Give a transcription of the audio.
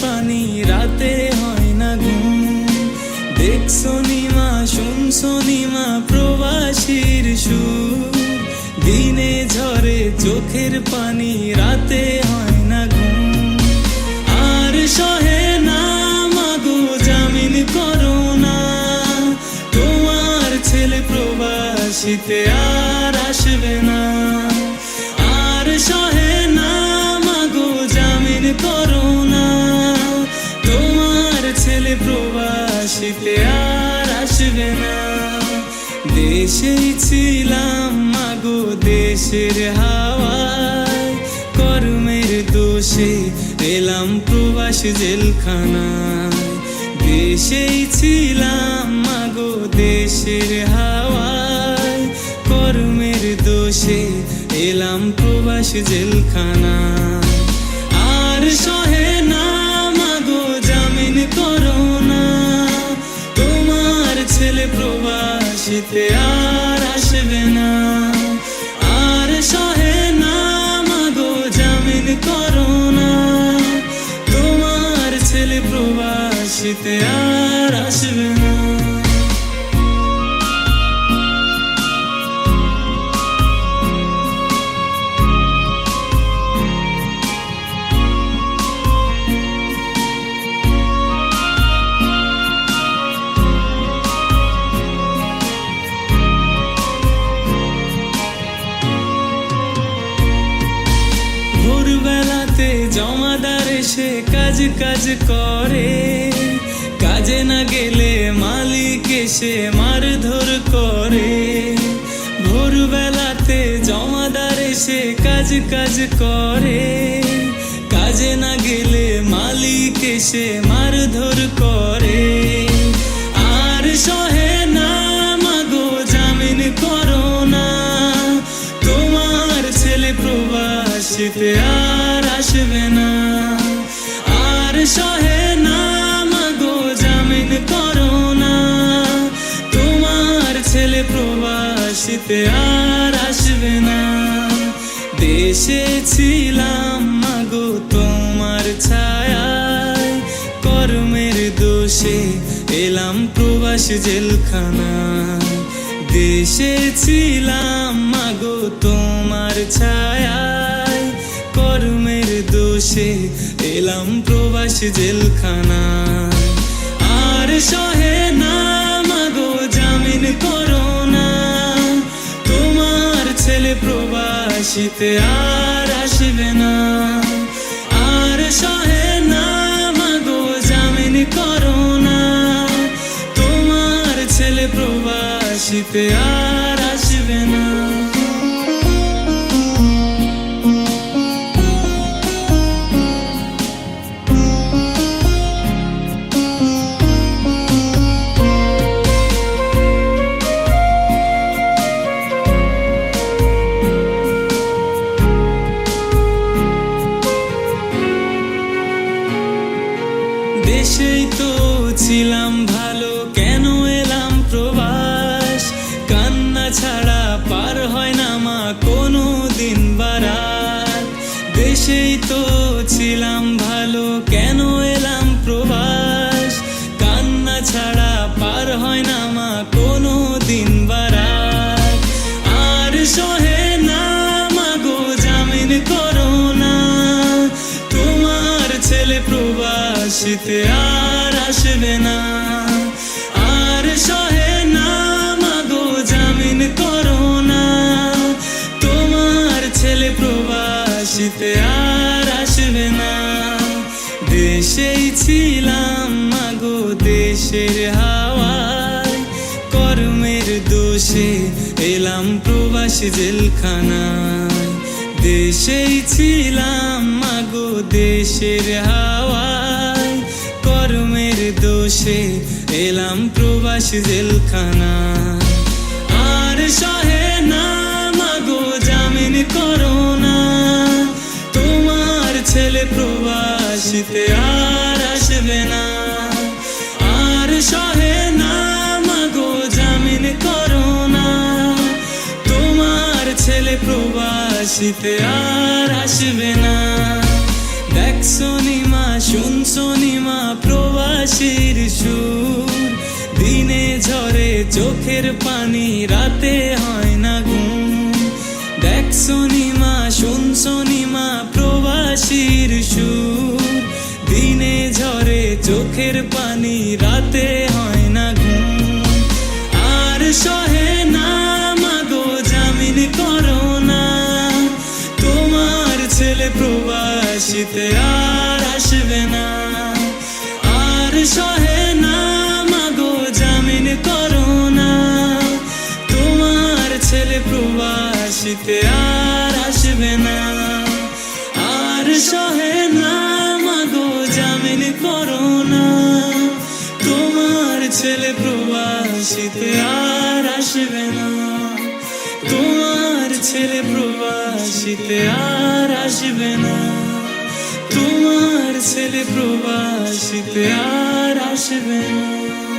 পানি রাতে হয় না ঘুম। দেখছ নিমা শুনছো নিমা প্রবাসীর সুর। দিনে ঝরে চোখের পানি রাতে হয় না ঘুম। আর সহে না, মাগো জামিন করো না। তোমার ছেলে প্রবাসীতে আর আসবে না। দেশেই ছিলাম মাগো দেশের হাওয়ায়। কর্মের দোষে এলাম প্রবাস জেলখানায়। দেশেই ছিলাম মাগো দেশের হাওয়ায়। কর্মের দোষে এলাম প্রবাস জেলখানায়। আর প্রবাসীতে আর আসবে না। আর সহে না মাগো জামিন করো না। তোমার ছেলে প্রবাসীতে আর আসবে না। ভোরবেলাতে জমাদার এসে কাজ কাজ করে। কাজে না গেলে মালিক এসে মারধর করে। ভোরবেলাতে জমাদার এসে কাজ কাজ করে। কাজে না গেলে মালিক এসে মারধর করে। আর সহে না, মাগো জামিন করো না। তোমার ছেলে প্রবাসীতে আর আসবে না। আর সহে না মাগো জামিন করো না। তোমার ছেলে প্রবাসীতে আর আসবে না। দেশে ছিলাম মাগো তোমার ছায়ায়। কর্মের দোষে এলাম প্রবাস জেলখানায়। দেশে ছিলাম মাগো তোমার কর্মের দোষে এলাম প্রবাস জেলখানায় আর সহে না মাগো জামিন করো না তোমার ছেলে প্রবাসীতে আর আসবে না। আর সহে না মাগো জামিন করো না তোমার ছেলে প্রবাসীতে আর দেশেই তো ছিলাম ভালো, কেন এলাম প্রবাস? কান্না ছাড়া পার হয় না মা কোনো দিন বারাত। দেশেই তো ছিলাম ভালো, কেন প্রবাসীতে আর আসবে না। আর সহে না মাগো জামিন করো না। তোমার ছেলে প্রবাসীতে আর আসবে না। দেশেই ছিলাম মাগো দেশের হাওয়ায়। কর্মের দোষে এলাম প্রবাসী জেলখানায়। দেশেই ছিলাম মাগো দেশের কর্মের দোষে এলাম প্রবাসী জেলখানা। আর সহে না মাগো জামিন করো না। তোমার ছেলে প্রবাসীতে আর আসবে না। আর সহে না মাগো জামিন করো না। তোমার প্রবাসীতে আর আসবে না। সুর। দিনে ঝরে চোখের পানি, রাতে হয় না ঘুম। দেখছ নিমা শুনছো নিমা প্রবাসীর সুর। দিনে ঝরে চোখের পানি, রাতে হয় না ঘুম। আর সহে না, মাগো জামিন করো না। তোমার ছেলে প্রবাসীতে আর আসবে না। আর সহে না, মাগো, জামিন করো না। তোমার ছেলে প্রবাসীতে আর আসবে না। আর সহে না, মাগো, জামিন করো না। তোমার ছেলে প্রবাসীতে আর আসবে না। তোমার ছেলে প্রবাসীতে আর আসবে না। তোমার ছেলে প্রবাসীতে আর আসবে না।